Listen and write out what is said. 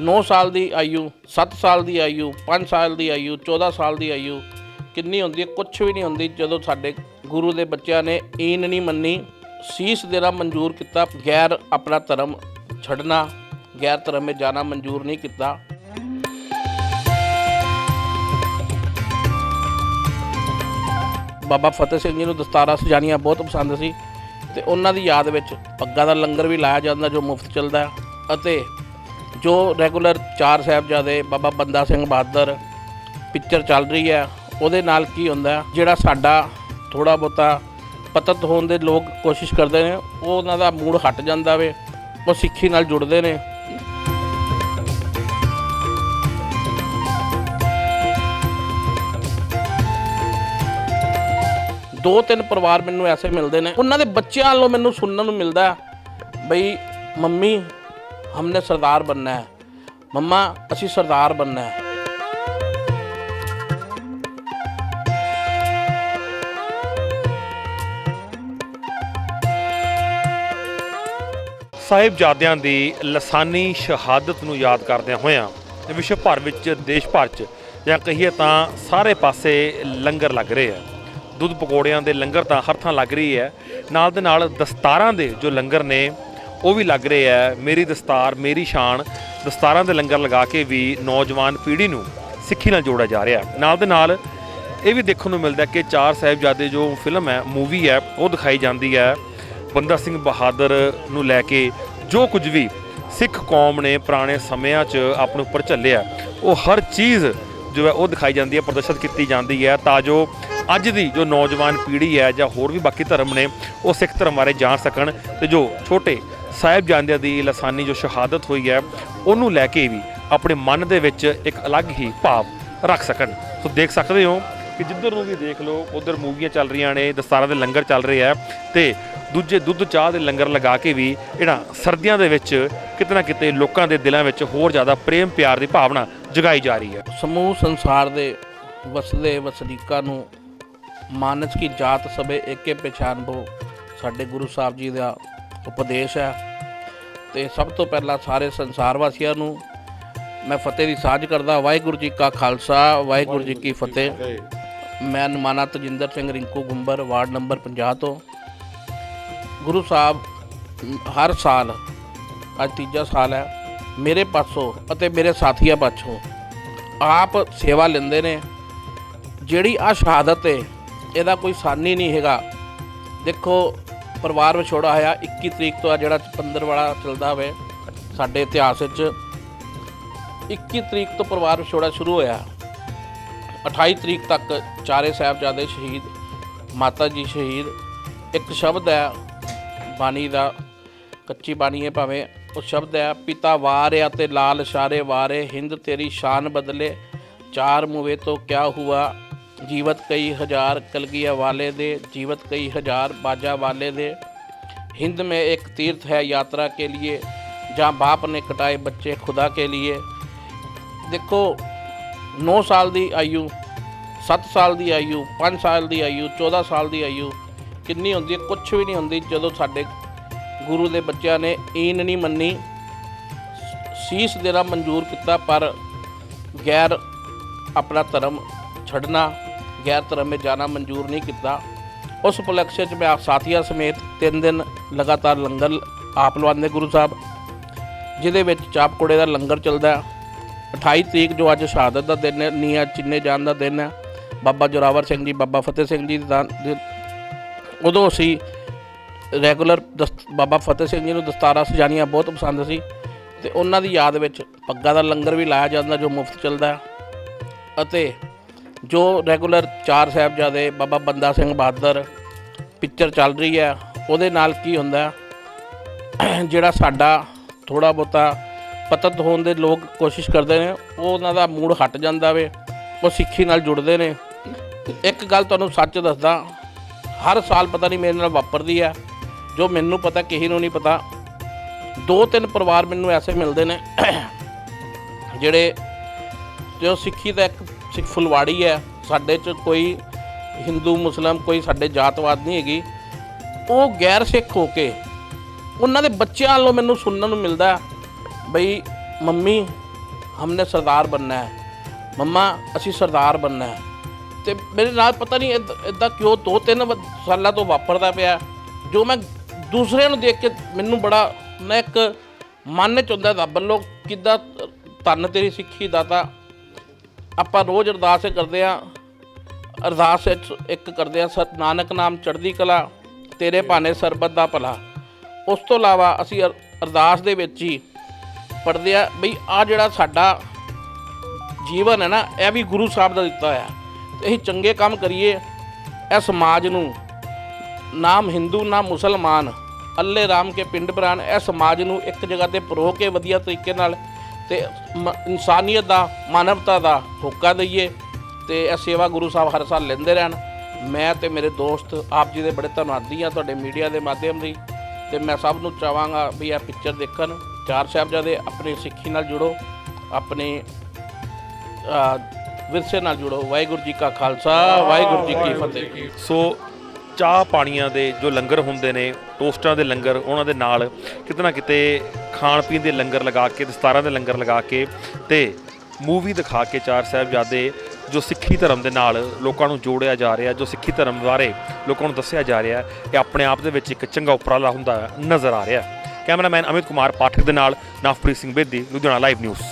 9 ਸਾਲ ਦੀ ਆਯੂ 7 ਸਾਲ ਦੀ ਆਯੂ 5 ਸਾਲ ਦੀ ਆਯੂ 14 ਸਾਲ ਦੀ ਆਯੂ, ਕਿੰਨੀ ਹੁੰਦੀ ਹੈ? ਕੁਝ ਵੀ ਨਹੀਂ ਹੁੰਦੀ ਜਦੋਂ ਸਾਡੇ ਗੁਰੂ ਦੇ ਬੱਚਿਆਂ ਨੇ ਈਨ ਨਹੀਂ ਮੰਨੀ, ਸੀਸ ਦੇਣਾ ਮਨਜ਼ੂਰ ਕੀਤਾ, ਗੈਰ ਆਪਣਾ ਧਰਮ ਛੱਡਣਾ, ਗੈਰ ਧਰਮ ਵਿੱਚ ਜਾਣਾ ਮਨਜ਼ੂਰ ਨਹੀਂ ਕੀਤਾ। ਬਾਬਾ ਫਤਿਹ ਸਿੰਘ ਜੀ ਨੂੰ ਦਸਤਾਰਾਂ ਸਜਾਣੀਆਂ ਬਹੁਤ ਪਸੰਦ ਸੀ ਤੇ ਉਹਨਾਂ ਦੀ ਯਾਦ ਵਿੱਚ ਪੱਗਾਂ ਦਾ ਲੰਗਰ ਵੀ ਲਾਇਆ ਜਾਂਦਾ ਜੋ ਮੁਫਤ ਚੱਲਦਾ ਅਤੇ ਜੋ ਰੈਗੂਲਰ ਚਾਰ ਸਾਹਿਬਜ਼ਾਦੇ ਬਾਬਾ ਬੰਦਾ ਸਿੰਘ ਬਹਾਦਰ ਪਿਕਚਰ ਚੱਲ ਰਹੀ ਹੈ, ਉਹਦੇ ਨਾਲ ਕੀ ਹੁੰਦਾ, ਜਿਹੜਾ ਸਾਡਾ ਥੋੜਾ ਬਹੁਤਾ ਪਤਤ ਹੋਣ ਦੇ ਲੋਕ ਕੋਸ਼ਿਸ਼ ਕਰਦੇ ਨੇ, ਉਹ ਉਹਨਾਂ ਦਾ ਮੂਡ ਹਟ ਜਾਂਦਾ ਵੇ, ਉਹ ਸਿੱਖੀ ਨਾਲ ਜੁੜਦੇ ਨੇ। ਦੋ ਤਿੰਨ ਪਰਿਵਾਰ ਮੈਨੂੰ ਐਸੇ ਮਿਲਦੇ ਨੇ, ਉਹਨਾਂ ਦੇ ਬੱਚਿਆਂ ਵੱਲੋਂ ਮੈਨੂੰ ਸੁਣਨ ਨੂੰ ਮਿਲਦਾ ਬਈ ਮੰਮੀ ਹਮਨੇ ਸਰਦਾਰ बनना ਹੈ ਮੰਮਾ ਅਸੀਂ ਸਰਦਾਰ बनना ਹੈ ਸਾਹਿਬਜ਼ਾਦਿਆਂ ਦੀ ਲਸਾਨੀ ਸ਼ਹਾਦਤ ਨੂੰ ਯਾਦ ਕਰਦਿਆਂ ਹੋਇਆਂ ਵਿਸ਼ਵ ਭਰ ਵਿੱਚ ਦੇਸ਼ ਭਰ 'ਚ ਜਾਂ ਕਹੀਏ ਤਾਂ ਸਾਰੇ ਪਾਸੇ ਲੰਗਰ ਲੱਗ ਰਹੇ ਆ ਦੁੱਧ ਪਕੌੜਿਆਂ ਦੇ ਲੰਗਰ ਤਾਂ ਹਰ ਥਾਂ ਲੱਗ ਰਹੀ ਹੈ ਨਾਲ ਦੇ ਨਾਲ ਦਸਤਾਰਾਂ ਦੇ ਜੋ ਲੰਗਰ ਨੇ ਉਹ ਵੀ ਲੱਗ ਰਹੇ ਹੈ ਮੇਰੀ ਦਸਤਾਰ, ਮੇਰੀ ਸ਼ਾਨ, ਦਸਤਾਰਾਂ ਦੇ ਲੰਗਰ ਲਗਾ ਕੇ ਵੀ ਨੌਜਵਾਨ ਪੀੜ੍ਹੀ ਨੂੰ ਸਿੱਖੀ ਨਾਲ ਜੋੜਿਆ ਜਾ ਰਿਹਾ। ਨਾਲ ਦੇ ਨਾਲ ਇਹ ਵੀ ਦੇਖਣ ਨੂੰ ਮਿਲਦਾ ਕਿ ਚਾਰ ਸਾਹਿਬਜ਼ਾਦੇ ਜੋ ਫਿਲਮ ਹੈ, ਮੂਵੀ ਹੈ, ਉਹ ਦਿਖਾਈ ਜਾਂਦੀ ਹੈ। ਬੰਦਾ ਸਿੰਘ ਬਹਾਦਰ ਨੂੰ ਲੈ ਕੇ ਜੋ ਕੁਝ ਵੀ ਸਿੱਖ ਕੌਮ ਨੇ ਪੁਰਾਣੇ ਸਮਿਆਂ 'ਚ ਆਪਣੇ ਉੱਪਰ ਝੱਲਿਆ, ਉਹ ਹਰ ਚੀਜ਼ ਜੋ ਹੈ ਉਹ ਦਿਖਾਈ ਜਾਂਦੀ ਹੈ, ਪ੍ਰਦਰਸ਼ਿਤ ਕੀਤੀ ਜਾਂਦੀ ਹੈ ਤਾਂ ਜੋ ਅੱਜ ਦੀ ਜੋ ਨੌਜਵਾਨ ਪੀੜ੍ਹੀ ਹੈ ਜਾਂ ਹੋਰ ਵੀ ਬਾਕੀ ਧਰਮ ਨੇ ਉਹ ਸਿੱਖ ਧਰਮ ਬਾਰੇ ਜਾਣ ਸਕਣ ਤੇ ਜੋ ਛੋਟੇ ਸਾਹਿਬਜ਼ਾਦਿਆਂ ਦੀ ਲਸਾਨੀ ਜੋ ਸ਼ਹਾਦਤ ਹੋਈ ਹੈ, ਉਹਨੂੰ ਲੈ ਕੇ ਵੀ ਆਪਣੇ ਮਨ ਦੇ ਵਿੱਚ ਇੱਕ ਅਲੱਗ ਹੀ ਭਾਵ ਰੱਖ ਸਕਣ। ਸੋ ਦੇਖ ਸਕਦੇ ਹੋ ਕਿ ਜਿੱਧਰ ਨੂੰ ਵੀ ਦੇਖ ਲਓ, ਉਧਰ ਮੂਵੀਆਂ ਚੱਲ ਰਹੀਆਂ ਨੇ, ਦਸਤਾਰਾਂ ਦੇ ਲੰਗਰ ਚੱਲ ਰਹੇ ਆ ਤੇ ਦੂਜੇ ਦੁੱਧ ਚਾਹ ਦੇ ਲੰਗਰ ਲਗਾ ਕੇ ਵੀ ਇਹਨਾਂ ਸਰਦੀਆਂ ਦੇ ਵਿੱਚ ਕਿਤੇ ਨਾ ਕਿਤੇ ਲੋਕਾਂ ਦੇ ਦਿਲਾਂ ਵਿੱਚ ਹੋਰ ਜ਼ਿਆਦਾ ਪ੍ਰੇਮ ਪਿਆਰ ਦੀ ਭਾਵਨਾ ਜਗਾਈ ਜਾ ਰਹੀ ਹੈ। ਸਮੂਹ ਸੰਸਾਰ ਦੇ ਵਸਦੇ ਵਸਨੀਕਾਂ ਨੂੰ ਮਾਨਸ ਕੀ ਜਾਤ ਸਭੇ ਏਕੇ ਪਛਾਨ ਸਾਡੇ ਗੁਰੂ ਸਾਹਿਬ ਜੀ ਦਾ ਉਪਦੇਸ਼ ਹੈ। ਤੇ ਸਭ ਤੋਂ ਪਹਿਲਾਂ ਸਾਰੇ ਸੰਸਾਰ ਵਾਸੀਆਂ ਨੂੰ ਮੈਂ ਫਤਿਹ ਦੀ ਸਾਂਝ ਕਰਦਾ। ਵਾਹਿਗੁਰੂ ਜੀ ਕਾ ਖਾਲਸਾ ਵਾਹਿਗੁਰੂ ਜੀ ਕੀ ਫਤਿਹ। ਮੈਂ ਨਮਾਨਾ ਤਜਿੰਦਰ ਸਿੰਘ ਰਿੰਕੂ ਗੁੰਬਰ ਵਾਰਡ ਨੰਬਰ 50 ਤੋਂ। ਗੁਰੂ ਸਾਹਿਬ ਹਰ ਸਾਲ ਅੱਜ ਤੀਜਾ ਸਾਲ ਹੈ। ਮੇਰੇ ਪਾਸੋਂ ਅਤੇ ਮੇਰੇ ਸਾਥੀਆਂ ਪਾਸੋਂ ਆਪ ਸੇਵਾ ਲੈਂਦੇ ਨੇ। ਜਿਹੜੀ ਆ ਸ਼ਹਾਦਤ ਹੈ ਇਹਦਾ ਕੋਈ ਸਾਨੀ ਨਹੀਂ ਹੈਗਾ। ਦੇਖੋ ਪਰਿਵਾਰ ਵਿਛੋੜਾ ਹੋਇਆ। 21 ਤਰੀਕ ਤੋਂ ਆ ਜਿਹੜਾ 15 ਵਾਲਾ ਚੱਲਦਾ ਹੋਵੇ ਸਾਡੇ ਇਤਿਹਾਸ ਵਿੱਚ 21 ਤਰੀਕ ਤੋਂ ਪਰਿਵਾਰ ਵਿਛੋੜਾ ਸ਼ੁਰੂ ਹੋਇਆ। 28 ਤਰੀਕ ਤੱਕ ਚਾਰੇ ਸਾਹਿਬਜ਼ਾਦੇ ਸ਼ਹੀਦ, ਮਾਤਾ ਜੀ ਸ਼ਹੀਦ, ਇੱਕ ਸ਼ਬਦ ਹੈ, ਬਾਣੀ ਦਾ, ਕੱਚੀ ਬਾਣੀ ਹੈ ਭਾਵੇਂ, ਉਹ ਸ਼ਬਦ ਹੈ, ਪਿਤਾ ਵਾਰਿਆ ਤੇ ਲਾਲ ਇਸ਼ਾਰੇ ਵਾਰੇ, ਹਿੰਦ ਤੇਰੀ ਸ਼ਾਨ ਬਦਲੇ, ਚਾਰ ਮੂਵੇ ਤੋਂ ਕਿਆ ਹੁਆ ਜੀਵਤ ਕਈ ਹਜ਼ਾਰ ਕਲਗੀਆ ਵਾਲੇ ਦੇ जीवत कई हजार बाजा वाले दे हिंद में एक तीर्थ है यात्रा के लिए जहाँ बाप ने कटाए बच्चे खुदा के लिए ਦੇਖੋ 9 ਸਾਲ ਦੀ ਆਯੂ 7 ਸਾਲ ਦੀ ਆਯੂ 5 ਸਾਲ ਦੀ ਆਯੂ 14 ਸਾਲ ਦੀ ਆਯੂ ਕਿੰਨੀ ਹੁੰਦੀ ਹੈ ਕੁਝ ਵੀ ਨਹੀਂ ਹੁੰਦੀ ਜਦੋਂ ਸਾਡੇ ਗੁਰੂ ਦੇ ਬੱਚਿਆਂ ਨੇ ਈਨ ਨਹੀਂ ਮੰਨੀ ਸੀਸ ਦੇਣਾ ਮਨਜ਼ੂਰ ਕੀਤਾ ਪਰ ਗੈਰ ਆਪਣਾ ਧਰਮ ਛੱਡਣਾ ਗੈਰ ਧਰਮ ਵਿੱਚ ਜਾਣਾ ਮਨਜ਼ੂਰ ਨਹੀਂ ਕੀਤਾ। ਉਸ ਉਪਲਕਸ਼ 'ਚ ਮੈਂ ਆਪ ਸਾਥੀਆਂ ਸਮੇਤ ਤਿੰਨ ਦਿਨ ਲਗਾਤਾਰ ਲੰਗਰ ਆਪ ਲਵਾਉਂਦੇ ਗੁਰੂ ਸਾਹਿਬ, ਜਿਹਦੇ ਵਿੱਚ ਚਾਪ ਕੋੜੇ ਦਾ ਲੰਗਰ ਚੱਲਦਾ ਹੈ। 28 ਤਰੀਕ ਜੋ ਅੱਜ ਸ਼ਹਾਦਤ ਦਾ ਦਿਨ ਹੈ ਨੀਆ ਚਿੰਨੇ ਜਾਣ ਦਾ ਦਿਨ ਹੈ। ਬਾਬਾ ਜੋਰਾਵਰ ਸਿੰਘ ਜੀ, ਬਾਬਾ ਫਤਿਹ ਸਿੰਘ ਜੀ ਦਾ ਦਿਨ- ਉਦੋਂ ਅਸੀਂ ਰੈਗੂਲਰ ਬਾਬਾ ਫਤਿਹ ਸਿੰਘ ਜੀ ਨੂੰ ਦਸਤਾਰਾਂ ਸਜਾਣੀਆਂ ਬਹੁਤ ਪਸੰਦ ਸੀ ਤੇ ਉਹਨਾਂ ਦੀ ਯਾਦ ਵਿੱਚ ਪੱਗਾਂ ਦਾ ਲੰਗਰ ਵੀ ਲਾਇਆ ਜਾਂਦਾ ਜੋ ਮੁਫਤ ਚੱਲਦਾ ਅਤੇ ਜੋ ਰੈਗੂਲਰ ਚਾਰ ਸਾਹਿਬਜ਼ਾਦੇ, ਬਾਬਾ ਬੰਦਾ ਸਿੰਘ ਬਹਾਦਰ ਪਿਕਚਰ ਚੱਲ ਰਹੀ ਹੈ, ਉਹਦੇ ਨਾਲ ਕੀ ਹੁੰਦਾ ਜਿਹੜਾ ਸਾਡਾ ਥੋੜਾ ਬਹੁਤਾ ਪਤਤ ਹੋਣ ਦੇ ਲੋਕ ਕੋਸ਼ਿਸ਼ ਕਰਦੇ ਨੇ, ਉਹ ਉਹਨਾਂ ਦਾ ਮੂਡ ਹਟ ਜਾਂਦਾ ਵੇ, ਉਹ ਸਿੱਖੀ ਨਾਲ ਜੁੜਦੇ ਨੇ। ਇੱਕ ਗੱਲ ਤੁਹਾਨੂੰ ਸੱਚ ਦੱਸਦਾ, ਹਰ ਸਾਲ ਪਤਾ ਨਹੀਂ ਮੇਰੇ ਨਾਲ ਵਾਪਰਦੀ ਹੈ, ਜੋ ਮੈਨੂੰ ਪਤਾ, ਕਿਸੇ ਨੂੰ ਨਹੀਂ ਪਤਾ, ਦੋ ਤਿੰਨ ਪਰਿਵਾਰ ਮੈਨੂੰ ਐਸੇ ਮਿਲਦੇ ਨੇ, ਜਿਹੜੇ ਜੋ ਸਿੱਖੀ ਦਾ ਇੱਕ ਸਿੱਖ ਫੁਲਵਾੜੀ ਹੈ, ਸਾਡੇ 'ਚ ਕੋਈ ਹਿੰਦੂ, ਮੁਸਲਮ ਕੋਈ ਸਾਡੇ ਜਾਤਵਾਦ ਨਹੀਂ ਹੈਗੀ। ਉਹ ਗੈਰ ਸਿੱਖ ਹੋ ਕੇ, ਉਹਨਾਂ ਦੇ ਬੱਚਿਆਂ ਵੱਲੋਂ ਮੈਨੂੰ ਸੁਣਨ ਨੂੰ ਮਿਲਦਾ ਬਈ ਮੰਮੀ, ਹਮਨੇ ਸਰਦਾਰ ਬੰਨਾ ਹੈ। ਮੰਮਾ, ਅਸੀਂ ਸਰਦਾਰ ਬੰਨਾ ਹੈ। ਤੇ ਮੇਰੇ ਨਾਲ ਪਤਾ ਨਹੀਂ ਇਦਾਂ ਕਿਉਂ ਦੋ ਤਿੰਨ ਸਾਲਾਂ ਤੋਂ ਵਾਪਰਦਾ ਪਿਆ ਜੋ ਮੈਂ ਦੂਸਰਿਆਂ ਨੂੰ ਦੇਖ ਕੇ ਮੈਨੂੰ ਬੜਾ, ਮੈਂ ਇੱਕ ਮਨ ਚ ਹੁੰਦਾ ਰੱਬ ਵੱਲੋਂ ਕਿੱਦਾਂ ਧੰਨ ਤੇਰੀ ਸਿੱਖੀ ਦਾਤਾ ਆਪਾਂ ਰੋਜ਼ ਅਰਦਾਸ ਕਰਦੇ ਆ ਅਰਦਾਸ ਵਿੱਚ ਇੱਕ ਕਰਦੇ ਆ ਸਤ ਨਾਨਕ ਨਾਮ ਚੜ੍ਹਦੀ ਕਲਾ, ਤੇਰੇ ਭਾਣੇ ਸਰਬਤ ਦਾ ਭਲਾ। ਉਸ ਤੋਂ ਇਲਾਵਾ ਅਸੀਂ ਅਰ- ਅਰਦਾਸ ਦੇ ਵਿੱਚ ਹੀ ਪੜ੍ਹਦੇ ਆ ਬਈ ਆ ਜਿਹੜਾ ਸਾਡਾ ਜੀਵਨ ਹੈ ਨਾ, ਇਹ ਵੀ ਗੁਰੂ ਸਾਹਿਬ ਦਾ ਦਿੱਤਾ ਹੋਇਆ। ਤੇ ਅਸੀਂ ਚੰਗੇ ਕੰਮ ਕਰੀਏ, ਇਹ ਸਮਾਜ ਨੂੰ। ਨਾਮ ਹਿੰਦੂ, ਨਾ ਮੁਸਲਮਾਨ, ਅੱਲੇ ਰਾਮ ਕੇ ਪਿੰਡ ਪ੍ਰਾਨ ਇਹ ਸਮਾਜ ਨੂੰ ਇੱਕ ਜਗ੍ਹਾ ਤੇ ਪਰੋ ਕੇ ਵਧੀਆ ਤਰੀਕੇ ਨਾਲ ਤੇ ਮ- ਇਨਸਾਨੀਅਤ ਦਾ ਮਾਨਵਤਾ ਦਾ ਹੋਕਾ ਦਈਏ ਤੇ ਇਹ ਸੇਵਾ ਗੁਰੂ ਸਾਹਿਬ ਹਰ ਸਾਲ ਲੈਂਦੇ ਰਹਿਣ। ਮੈਂ ਤੇ ਮੇਰੇ ਦੋਸਤ ਆਪ ਜੀ ਦੇ ਬੜੇ ਧੰਨਵਾਦੀ ਆ ਤੁਹਾਡੇ ਮੀਡੀਆ ਦੇ ਮਾਧਿਅਮ ਦੀ ਤੇ ਮੈਂ ਸਭ ਨੂੰ ਚਾਹਾਂਗਾ ਵੀ ਇਹ ਪਿਕਚਰ ਦੇਖਣ। ਚਾਰ ਸਾਹਿਬਜ਼ਾਦੇ ਆਪਣੀ ਸਿੱਖੀ ਨਾਲ ਜੁੜੋ ਆਪਣੇ ਵਿਰਸੇ ਨਾਲ ਜੁੜੋ। ਵਾਹਿਗੁਰੂ ਜੀ ਕਾ ਖਾਲਸਾ ਵਾਹਿਗੁਰੂ ਜੀ ਕੀ ਫਤਿਹ। ਸੋ ਚਾਹ ਪਾਣੀਆਂ ਦੇ ਜੋ ਲੰਗਰ ਹੁੰਦੇ ਨੇ, ਟੋਸਟਾਂ ਦੇ ਲੰਗਰ, ਉਹਨਾਂ ਦੇ ਨਾਲ ਕਿਤੇ ਨਾ ਕਿਤੇ ਖਾਣ ਪੀਣ ਦੇ ਲੰਗਰ ਲਗਾ ਕੇ ਦਸਤਾਰਾਂ ਦੇ ਲੰਗਰ ਲਗਾ ਕੇ ਤੇ ਮੂਵੀ ਦਿਖਾ ਕੇ ਚਾਰ ਸਾਹਿਬਜ਼ਾਦੇ ਜੋ ਸਿੱਖੀ ਧਰਮ ਦੇ ਨਾਲ ਲੋਕਾਂ ਨੂੰ ਜੋੜਿਆ ਜਾ ਰਿਹਾ, ਜੋ ਸਿੱਖੀ ਧਰਮ ਬਾਰੇ ਲੋਕਾਂ ਨੂੰ ਦੱਸਿਆ ਜਾ ਰਿਹਾ ਇਹ ਆਪਣੇ ਆਪ ਦੇ ਵਿੱਚ ਇੱਕ ਚੰਗਾ ਉਪਰਾਲਾ ਹੁੰਦਾ ਨਜ਼ਰ ਆ ਰਿਹਾ ਕੈਮਰਾਮੈਨ ਅਮਿਤ ਕੁਮਾਰ ਪਾਠਕ ਦੇ ਨਾਲ ਨਵਪ੍ਰੀਤ ਸਿੰਘ ਬੇਦੀ, ਲੁਧਿਆਣਾ ਲਾਈਵ ਨਿਊਜ਼